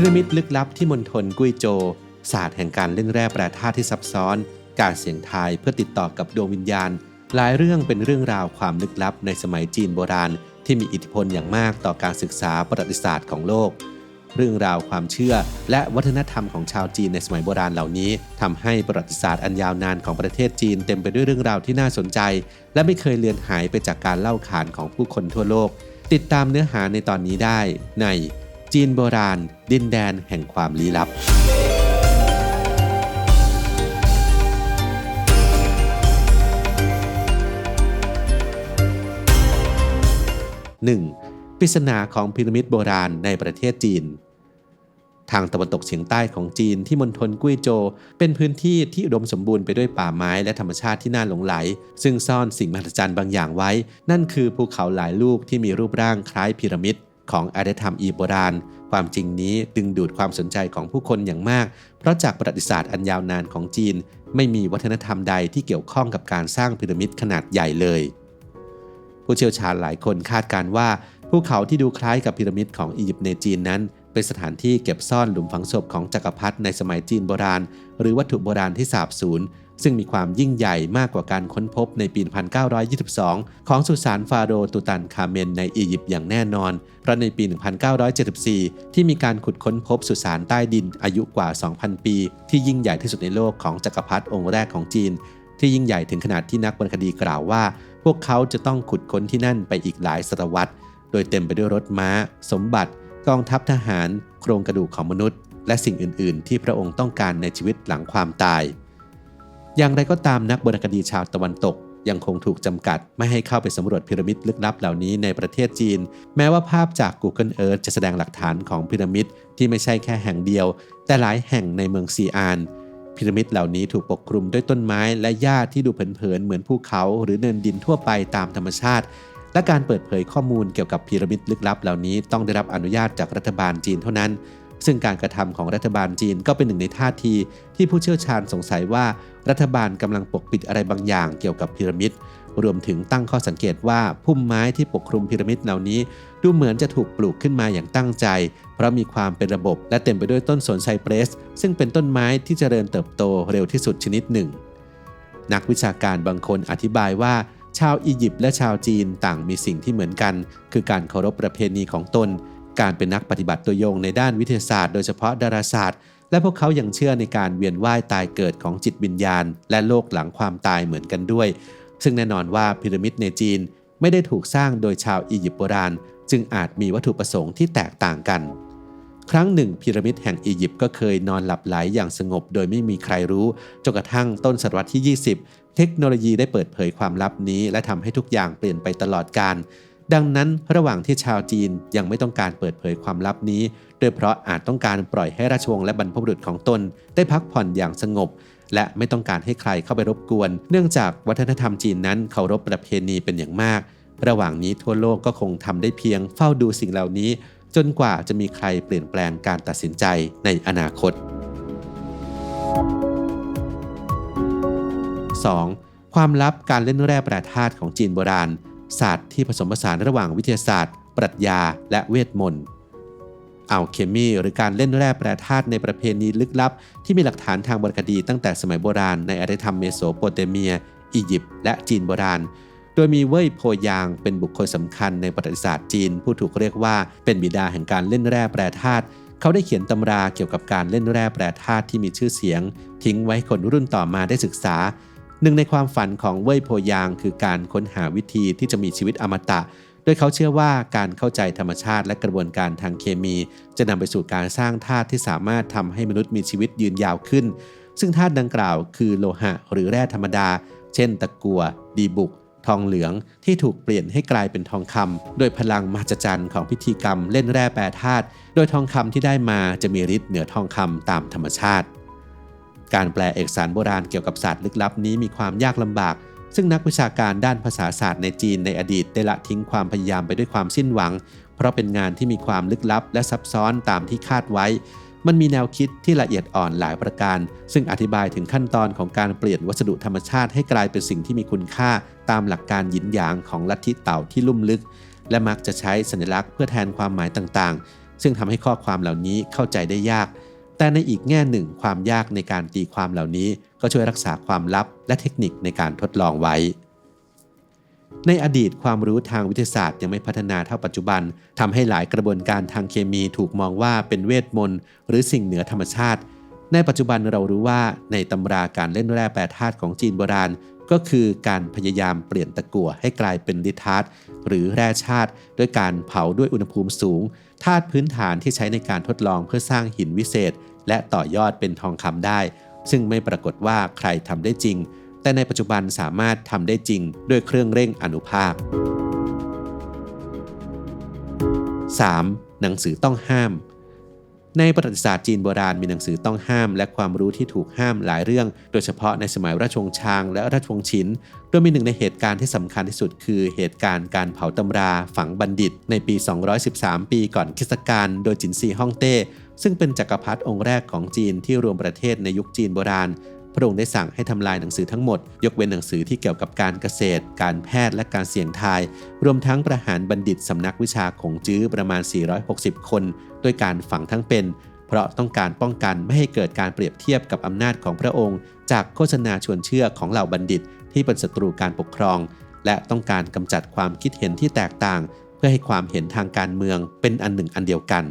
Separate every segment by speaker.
Speaker 1: พีระมิดลึกลับที่มณฑลกุ้ยโจวศาสตร์แห่งการเล่นแร่แปรธาตุที่ซับซ้อน การเสี่ยงทายเพื่อติดต่อกับดวงวิญญาณ หลายเรื่องเป็นเรื่องราวความลึกลับในสมัยจีนโบราณ ที่มีอิทธิพลอย่างมากต่อการศึกษาประวัติศาสตร์ของโลก เรื่องราวความเชื่อและวัฒนธรรมของชาวจีนในสมัยโบราณเหล่านี้ทำให้ประวัติศาสตร์อันยาวนานของประเทศจีนเต็มไปด้วยเรื่องราวที่น่าสนใจ และไม่เคยเลือนหายไปจากการเล่าขานของผู้คนทั่วโลก ติดตามเนื้อหาในตอนนี้ได้ใน จีนโบราณ ดินแดนแห่งความลี้ลับ 1. ปริศนาของพีระมิดโบราณในประเทศจีน ทางตะวันตกเฉียงใต้ของจีนที่มณฑลกุ้ยโจวเป็นพื้นที่ที่อุดมสมบูรณ์ไปด้วยป่าไม้และธรรมชาติที่น่าหลงไหล ซึ่งซ่อนสิ่งมหัศจรรย์บางอย่างไว้ นั่นคือภูเขาหลายลูกที่มีรูปร่างคล้ายพีระมิด ของอารยธรรมอีโบราณ ความจริงนี้ดึงดูดความสนใจของผู้คนอย่างมาก เพราะจากประวัติศาสตร์อันยาวนานของจีน ไม่มีวัฒนธรรมใดที่เกี่ยวข้องกับการสร้างพีระมิดขนาดใหญ่เลย ผู้เชี่ยวชาญหลายคนคาดการว่าภูเขาที่ดูคล้ายกับพีระมิดของอียิปต์ในจีนนั้น เป็นสถานที่เก็บซ่อนหลุมฝังศพของจักรพรรดิในสมัยจีนโบราณ หรือวัตถุโบราณที่สาบสูญ ซึ่งมีความยิ่งใหญ่มากกว่าการค้นพบในปี 1922 ของสุสานฟาโรห์ตูตันคาเมนในอียิปต์อย่างแน่นอน เพราะในปี 1974 ที่มีการขุดค้นพบสุสานใต้ดินอายุกว่า 2,000 ปี ที่ยิ่งใหญ่ที่สุดในโลกของจักรพรรดิองค์แรกของจีน ที่ยิ่งใหญ่ถึงขนาดที่นักวรรณคดีกล่าวว่า พวกเขาจะต้องขุดค้นที่นั่นไปอีกหลายศตวรรษ โดยเต็มไปด้วยรถม้า สมบัติ กองทัพทหาร โครงกระดูกของมนุษย์ และสิ่งอื่น ๆ ที่พระองค์ต้องการในชีวิตหลังความตาย อย่างไรก็ตามนักวรรณคดีชาวตะวันตก ยังคงถูกจำกัด ไม่ให้เข้าไปสำรวจพีระมิดลึกลับเหล่านี้ในประเทศจีน แม้ว่าภาพจาก Google Earth จะแสดงหลักฐานของพีระมิดที่ไม่ใช่แค่แห่งเดียว แต่หลายแห่งในเมืองซีอานพีระมิดเหล่านี้ถูกปกคลุมด้วยต้นไม้และหญ้าที่ดูเผินๆเหมือนภูเขา หรือเนินดินทั่วไปตามธรรมชาติ และการเปิดเผยข้อมูลเกี่ยวกับพีระมิดลึกลับเหล่านี้ต้องได้รับอนุญาตจากรัฐบาลจีนเท่านั้น ซึ่งการกระทำของรัฐบาลจีนก็เป็นหนึ่งในท่าที ที่ผู้เชี่ยวชาญสงสัยว่ารัฐบาลกำลังปกปิดอะไรบางอย่างเกี่ยวกับพีระมิด รวมถึงตั้งข้อสังเกตว่าพุ่มไม้ที่ปกคลุมพีระมิดเหล่านี้ ดูเหมือนจะถูกปลูกขึ้นมาอย่างตั้งใจ เพราะมีความเป็นระบบและเต็มไปด้วยต้นสนไซเปรส ซึ่งเป็นต้นไม้ที่เจริญเติบโตเร็วที่สุดชนิดหนึ่ง นักวิชาการบางคนอธิบายว่าชาวอียิปต์และชาวจีนต่างมีสิ่งที่เหมือนกัน คือการเคารพประเพณีของตน การเป็นนักปฏิบัติตัวยงในด้านวิทยาศาสตร์โดยเฉพาะดาราศาสตร์ และพวกเขายังเชื่อในการเวียนว่ายตายเกิดของจิตวิญญาณ และโลกหลังความตายเหมือนกันด้วย ซึ่งแน่นอนว่าพีระมิดในจีนไม่ได้ถูกสร้างโดยชาวอียิปต์โบราณ จึงอาจมีวัตถุประสงค์ที่แตกต่างกัน ครั้งหนึ่งพีระมิดแห่งอียิปต์ก็เคยนอนหลับไหลอย่างสงบ โดยไม่มีใครรู้จนกระทั่งต้นศตวรรษที่ 20 เทคโนโลยีได้เปิดเผยความลับนี้ และทำให้ทุกอย่างเปลี่ยนไปตลอดกาล ดังนั้นระหว่างที่ชาวจีนยังไม่ต้องการเปิดเผยความลับนี้โดยเพราะอาจต้องการปล่อยให้ราชวงศ์และบรรพบุรุษของตน ได้พักผ่อนอย่างสงบ และไม่ต้องการให้ใครเข้าไปรบกวน เนื่องจากวัฒนธรรมจีนนั้นเคารพประเพณีเป็นอย่างมาก ระหว่างนี้ทั่วโลกก็คงทำได้เพียงเฝ้าดูสิ่งเหล่านี้ จนกว่าจะมีใครเปลี่ยนแปลงการตัดสินใจในอนาคต 2. ความลับการเล่นแร่แปรธาตุของจีนโบราณ ศาสตร์ที่ผสมผสานระหว่างวิทยาศาสตร์ ปรัชญา และเวทมนต์อัลเคมีหรือการเล่นแร่แปรธาตุในประเพณีลึกลับ ที่มีหลักฐานทางวรรณคดีตั้งแต่สมัยโบราณในอารยธรรมเมโสโปเตเมีย อียิปต์และจีนโบราณ โดยมีเว่ยโพยางเป็นบุคคลสำคัญในประวัติศาสตร์จีน ผู้ถูกเรียกว่าเป็นบิดาแห่งการเล่นแร่แปรธาตุเขาได้เขียนตำราเกี่ยวกับการเล่นแร่แปรธาตุที่มีชื่อเสียง ทิ้งไว้คนรุ่นต่อมาได้ศึกษา หนึ่งในความฝันของเว่ยโพยางคือการค้นหาวิธีที่จะมีชีวิตอมตะ โดยเขาเชื่อว่าการเข้าใจธรรมชาติและกระบวนการทางเคมี จะนำไปสู่การสร้างธาตุที่สามารถทำให้มนุษย์มีชีวิตยืนยาวขึ้น ซึ่งธาตุดังกล่าวคือโลหะ หรือแร่ธรรมดา เช่น ตะกัว ดีบุก ทองเหลือง ที่ถูกเปลี่ยนให้กลายเป็นทองคำโดยพลังมหัศจรรย์ของพิธีกรรมเล่นแร่แปรธาตุ โดยทองคำที่ได้มาจะมีฤทธิ์เหนือทองคำตามธรรมชาติ การแปลเอกสารโบราณเกี่ยวกับศาสตร์ลึกลับนี้มีความยากลำบาก ซึ่งนักวิชาการด้านภาษาศาสตร์ในจีนในอดีตได้ละทิ้งความพยายามไปด้วยความสิ้นหวัง เพราะเป็นงานที่มีความลึกลับ และซับซ้อนตามที่คาดไว้ มันมีแนวคิดที่ละเอียดอ่อนหลายประการ ซึ่งอธิบายถึงขั้นตอนของการเปลี่ยนวัสดุธรรมชาติให้กลายเป็นสิ่งที่มีคุณค่า ตามหลักการหยินหยางของลัทธิเต่าที่ลุ่มลึก และมักจะใช้สัญลักษณ์เพื่อแทนความหมายต่างๆ ซึ่งทำให้ข้อความเหล่านี้เข้าใจได้ยาก แต่ในอีกแง่หนึ่งความยากในการตีความเหล่านี้ก็ช่วยรักษาความลับและเทคนิคในการทดลองไว้ ในอดีตความรู้ทางวิทยาศาสตร์ยังไม่พัฒนาเท่าปัจจุบันทำให้หลายกระบวนการทางเคมีถูกมองว่าเป็นเวทมนต์หรือสิ่งเหนือธรรมชาติ ในปัจจุบันเรารู้ว่าในตำราการเล่นแร่แปรธาตุของจีนโบราณ ก็คือการพยายามเปลี่ยนตะกั่วให้กลายเป็นลิทาร์ตหรือแร่ชาติด้วยการเผาด้วยอุณหภูมิสูงธาตุพื้นฐานที่ใช้ในการทดลองเพื่อสร้างหินวิเศษ และต่อยอดเป็นทองคำได้ ซึ่งไม่ปรากฏว่าใครทำได้จริง แต่ในปัจจุบันสามารถทำได้จริง ด้วยเครื่องเร่งอนุภาค 3. หนังสือต้องห้าม ในประวัติศาสตร์จีนโบราณมีหนังสือต้องห้ามและความรู้ที่ถูกห้ามหลายเรื่อง โดยเฉพาะในสมัยราชวงศ์ชาง และราชวงศ์ชินโดยมีหนึ่งในเหตุการณ์ที่สำคัญที่สุดคือเหตุการณ์การเผาตำราฝังบัณฑิต ในปี 213 ปีก่อนคริสตกาลโดยจินซีฮ่องเต้ซึ่งเป็นจกักรพรรดิองค์แรกของจีนที่รวมประเทศในยุคจีนโบราณ ระองค์ได้สั่งให้ทำลายหนังสือทั้งหมด ยกเว้นหนังสือที่เกี่ยวกับการเกษตร การแพทย์และการเสี่ยงทาย รวมทั้งประหารบัณฑิตสำนักวิชาของจื้อประมาณ 460 คนด้วยการฝังทั้งเป็น เพราะต้องการป้องกันไม่ให้เกิดการเปรียบเทียบกับอำนาจของพระองค์ จากโฆษณาชวนเชื่อของเหล่าบัณฑิต ที่เป็นศัตรูการปกครอง และต้องการกำจัดความคิดเห็นที่แตกต่าง เพื่อให้ความเห็นทางการเมืองเป็นอันหนึ่งอันเดียวกัน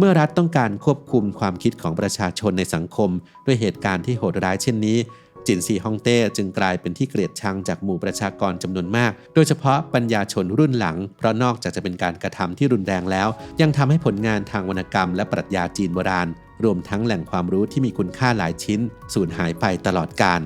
Speaker 1: เมื่อรัฐต้องการควบคุมความคิดของประชาชนในสังคม ด้วยเหตุการณ์ที่โหดร้ายเช่นนี้ จินซีฮ่องเต้จึงกลายเป็นที่เกลียดชังจากหมู่ประชากรจำนวนมาก โดยเฉพาะปัญญาชนรุ่นหลัง เพราะนอกจากจะเป็นการกระทำที่รุนแรงแล้ว ยังทำให้ผลงานทางวรรณกรรมและปรัชญาจีนโบราณ รวมทั้งแหล่งความรู้ที่มีคุณค่าหลายชิ้น สูญหายไปตลอดกาล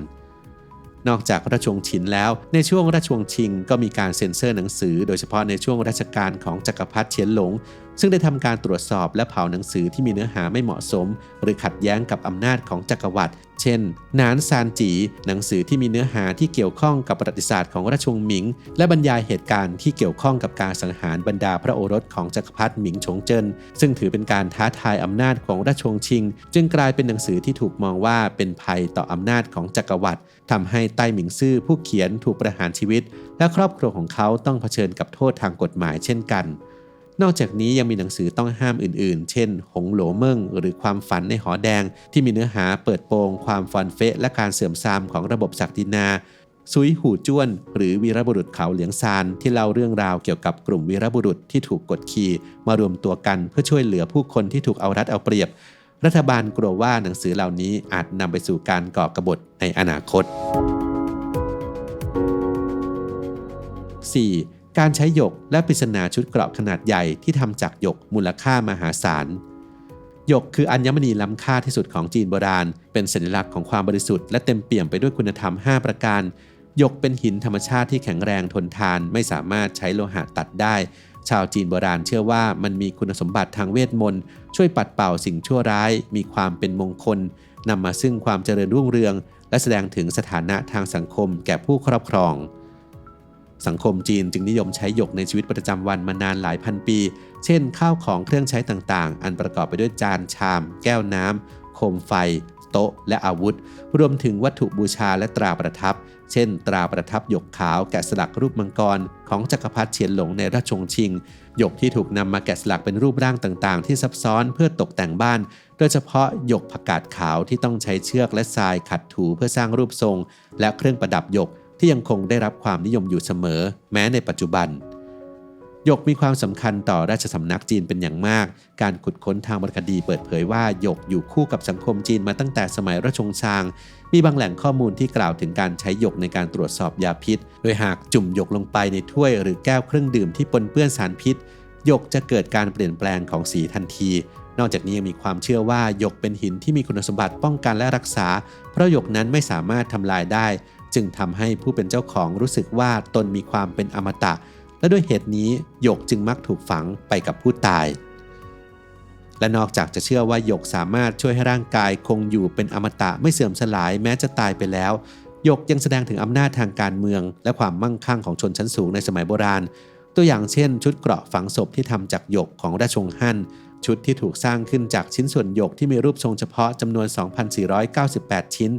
Speaker 1: นอกจากราชวงศ์ชินแล้ว ในช่วงราชวงศ์ชิงก็มีการเซ็นเซอร์หนังสือ โดยเฉพาะในช่วงรัชกาลของจักรพรรดิเฉียนหลง ซึ่งได้ทำการตรวจสอบและเผาหนังสือที่มีเนื้อหาไม่เหมาะสม หรือขัดแย้งกับอำนาจของจักรวรรดิเช่น นานซานจี หนังสือที่มีเนื้อหาที่เกี่ยวข้องกับประวัติศาสตร์ของราชวงศ์หมิง และบรรยายเหตุการณ์ที่เกี่ยวข้องกับการสังหารบรรดาพระโอรสของจักรพรรดิหมิงฉงเจินซึ่งถือเป็นการท้าทายอำนาจของราชวงศ์ชิง จึงกลายเป็นหนังสือที่ถูกมองว่าเป็นภัยต่ออำนาจของจักรวรรดิทำให้ใต้หมิงซื่อผู้เขียนถูกประหารชีวิต และครอบครัวของเขาต้องเผชิญกับโทษทางกฎหมายเช่นกัน นอกจากนี้ยังมีหนังสือต้องห้ามอื่นๆ เช่น หงโหลเมิงหรือความฝันในหอแดง ที่มีเนื้อหาเปิดโปงความฟันเฟะและการเสื่อมทรามของระบบศักดินา ซุยหูจ้วน หรือวีรบุรุษเขาเหลียงซานที่เล่าเรื่องราวเกี่ยวกับกลุ่มวีรบุรุษที่ถูกกดขี่มารวมตัวกันเพื่อช่วยเหลือผู้คนที่ถูกเอารัดเอาเปรียบ รัฐบาลกลัวว่าหนังสือเหล่านี้อาจนำไปสู่การก่อกบฏในอนาคต 4. การใช้หยกและปริศนาชุดเกราะขนาดใหญ่ที่ทำจากหยกมูลค่ามหาศาลหยกคืออัญมณีล้ำค่าที่สุดของจีนโบราณ เป็นสัญลักษณ์ของความบริสุทธิ์และเต็มเปี่ยมไปด้วยคุณธรรม 5 ประการ หยกเป็นหินธรรมชาติที่แข็งแรงทนทาน ไม่สามารถใช้โลหะตัดได้ ชาวจีนโบราณเชื่อว่ามันมีคุณสมบัติทางเวทมนต์ช่วยปัดเป่าสิ่งชั่วร้าย มีความเป็นมงคลนำมาซึ่งความเจริญรุ่งเรือง และแสดงถึงสถานะทางสังคมแก่ผู้ครอบครอง สังคมจีนจึงนิยมใช้หยกในชีวิตประจำวันมานานหลายพันปี เช่น ข้าวของเครื่องใช้ต่างๆ อันประกอบไปด้วยจานชาม แก้วน้ำโคมไฟ โต๊ะ และอาวุธ รวมถึงวัตถุบูชาและตราประทับ เช่น ตราประทับหยกขาวแกะสลักรูปมังกร ของจักรพรรดิเฉียนหลงในราชวงศ์ชิง หยกที่ถูกนำมาแกะสลักเป็นรูปร่างต่างๆ ที่ซับซ้อนเพื่อตกแต่งบ้าน โดยเฉพาะหยกผักกาดขาวที่ต้องใช้เชือกและทรายขัดถูเพื่อสร้างรูปทรง และเครื่องประดับหยก ที่ยังคงได้รับความนิยมอยู่เสมอ แม้ในปัจจุบันหยกมีความสำคัญต่อราชสำนักจีนเป็นอย่างมาก การขุดค้นทางวรรณคดีเปิดเผยว่าหยกอยู่คู่กับสังคมจีนมาตั้งแต่สมัยราชวงศ์ชาง มีบางแหล่งข้อมูลที่กล่าวถึงการใช้หยกในการตรวจสอบยาพิษ โดยหากจุ่มหยกลงไปในถ้วยหรือแก้วเครื่องดื่มที่ปนเปื้อนสารพิษ หยกจะเกิดการเปลี่ยนแปลงของสีทันที นอกจากนี้ยังมีความเชื่อว่าหยกเป็นหินที่มีคุณสมบัติป้องกันและรักษา เพราะหยกนั้นไม่สามารถทำลายได้ จึงทำให้ผู้เป็นเจ้าของรู้สึกว่าตนมีความเป็นอมตะ และด้วยเหตุนี้หยกจึงมักถูกฝังไปกับผู้ตาย และนอกจากจะเชื่อว่าหยกสามารถช่วยให้ร่างกายคงอยู่เป็นอมตะไม่เสื่อมสลายแม้จะตายไปแล้วหยกยังแสดงถึงอำนาจทางการเมือง และความมั่งคั่งของชนชั้นสูงในสมัยโบราณ ตัวอย่างเช่น ชุดเกราะฝังศพที่ทำจากหยกของราชวงศ์ฮั่นชุดที่ถูกสร้างขึ้นจากชิ้นส่วนหยกที่มีรูปทรงเฉพาะจำนวน 2,498 ชิ้น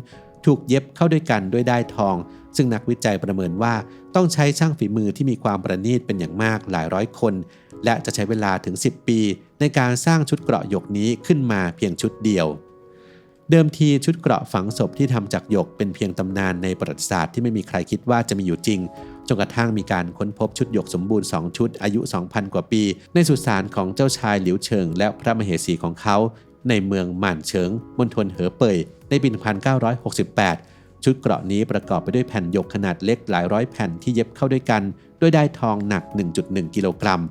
Speaker 1: ถูกเย็บเข้าด้วยกันด้วยได้ทอง ซึ่งนักวิจัยประเมินว่าต้องใช้ช่างฝีมือที่มีความประณีตเป็นอย่างมากหลายร้อยคน และจะใช้เวลาถึง 10 ปี ในการสร้างชุดเกราะหยกนี้ขึ้นมาเพียงชุดเดียวเดิมทีชุดเกราะฝังศพที่ทำจากหยกเป็นเพียงตำนานในประวัติศาสตร์ที่ไม่มีใครคิดว่าจะมีอยู่จริง จนกระทั่งมีการค้นพบชุดหยกสมบูรณ์ 2 ชุดอายุ 2,000 กว่าปี ในสุสานของเจ้าชายหลิวเฉิงและพระมเหสีของเขา ในเมืองหม่านเฉิงมณฑลเหอเป่ยในปี 1968 ชุดเกราะนี้ประกอบไปด้วยแผ่นยกขนาดเล็กหลายร้อยแผ่นที่เย็บเข้าด้วยกัน ด้วยได้ทองหนัก 1.1 กิโลกรัม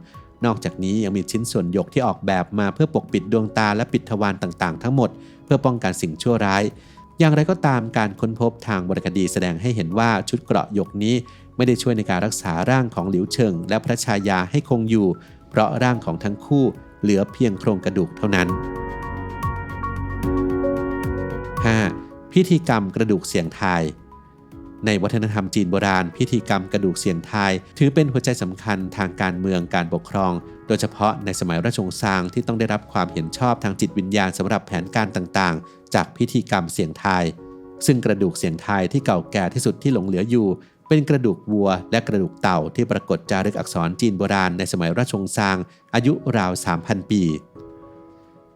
Speaker 1: นอกจากนี้ยังมีชิ้นส่วนยกที่ออกแบบมาเพื่อปกปิดดวงตาและปิดทวารต่างๆ ทั้งหมด เพื่อป้องกันสิ่งชั่วร้าย อย่างไรก็ตามการค้นพบทางวรรณคดีแสดงให้เห็นว่าชุดเกราะยกนี้ไม่ได้ช่วยในการรักษาร่างของหลิวเฉิงและพระชายาให้คงอยู่ เพราะร่างของทั้งคู่เหลือเพียงโครงกระดูกเท่านั้น 5. พิธีกรรมกระดูกเสียงทาย ในวัฒนธรรมจีนโบราณ พิธีกรรมกระดูกเสียงทาย ถือเป็นหัวใจสำคัญทางการเมืองการปกครอง โดยเฉพาะในสมัยราชวงศ์ซางที่ต้องได้รับความเห็นชอบทางจิตวิญญาณสำหรับแผนการต่างๆ จากพิธีกรรมเสียงทาย ซึ่งกระดูกเสียงทายที่เก่าแก่ที่สุดที่หลงเหลืออยู่เป็นกระดูกวัวและกระดูกเต่าที่ปรากฏจารึกอักษรจีนโบราณในสมัยราชวงศ์ซาง อายุราว 3,000 ปี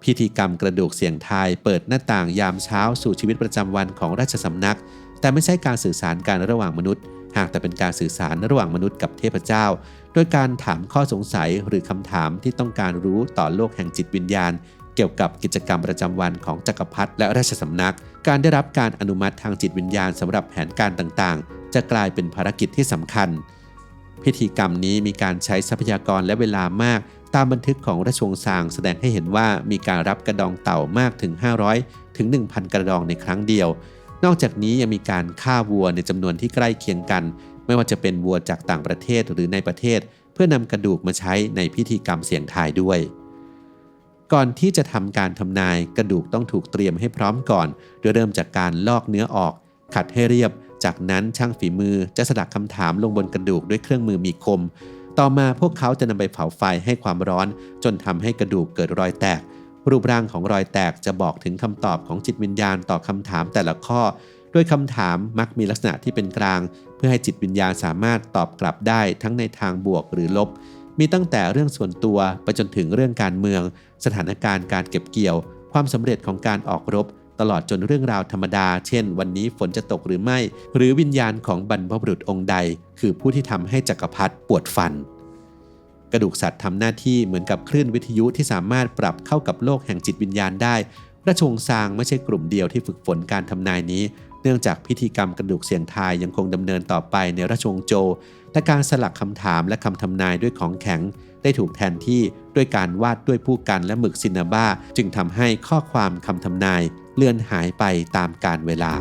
Speaker 1: พิธีกรรมกระดูกเสียงทายเปิดหน้าต่างยามเช้าสู่ชีวิตประจำวันของราชสำนัก แต่ไม่ใช่การสื่อสารการระหว่างมนุษย์ หากแต่เป็นการสื่อสารระหว่างมนุษย์กับเทพเจ้า โดยการถามข้อสงสัยหรือคำถามที่ต้องการรู้ต่อโลกแห่งจิตวิญญาณ เกี่ยวกับกิจกรรมประจำวันของจักรพรรดิและราชสำนัก การได้รับการอนุมัติทางจิตวิญญาณสำหรับแผนการต่างๆ จะกลายเป็นภารกิจที่สำคัญ พิธีกรรมนี้มีการใช้ทรัพยากรและเวลามาก ตามบันทึกของราชวงศ์ซางแสดงให้เห็นว่ามีการรับกระดองเต่ามากถึง 500 ถึง 1,000 กระดองในครั้งเดียว นอกจากนี้ยังมีการฆ่าวัวในจำนวนที่ใกล้เคียงกัน ไม่ว่าจะเป็นวัวจากต่างประเทศหรือในประเทศ เพื่อนำกระดูกมาใช้ในพิธีกรรมเสี่ยงทายด้วย ก่อนที่จะทำการทำนายกระดูกต้องถูกเตรียมให้พร้อมก่อนโดยเริ่มจากการลอกเนื้อออก ขัดให้เรียบ จากนั้นช่างฝีมือจะสลักคำถามลงบนกระดูกด้วยเครื่องมือมีคม ต่อมาพวกเขาจะนำไปเผาไฟให้ความร้อน จนทำให้กระดูกเกิดรอยแตก รูปร่างของรอยแตกจะบอกถึงคำตอบของจิตวิญญาณต่อคำถามแต่ละข้อโดยคำถามมักมีลักษณะที่เป็นกลาง เพื่อให้จิตวิญญาณสามารถตอบกลับได้ทั้งในทางบวกหรือลบ มีตั้งแต่เรื่องส่วนตัวไปจนถึงเรื่องการเมือง สถานการณ์การเก็บเกี่ยว ความสำเร็จของการออกรบ ตลอดจนเรื่องราวธรรมดา เช่น วันนี้ฝนจะตกหรือไม่ หรือวิญญาณของบรรพบุรุษองค์ใด คือผู้ที่ทำให้จักรพรรดิปวดฟัน กระดูกสัตว์ทำหน้าที่เหมือนกับคลื่นวิทยุที่สามารถปรับเข้ากับโลกแห่งจิตวิญญาณได้ราชวงศ์ซางไม่ใช่กลุ่มเดียวที่ฝึกฝนการทำนายนี้ เนื่องจากพิธีกรรมกระดูกเสียงทายยังคงดำเนินต่อไปในราชวงศ์โจวแต่การสลักคำถามและคำทำนายด้วยของแข็ง ได้ถูกแทนที่ด้วยการวาดด้วยผู้กันและหมึกซินนาบ้า จึงทำให้ข้อความคำทำนาย เลือนหายไปตามกาลเวลา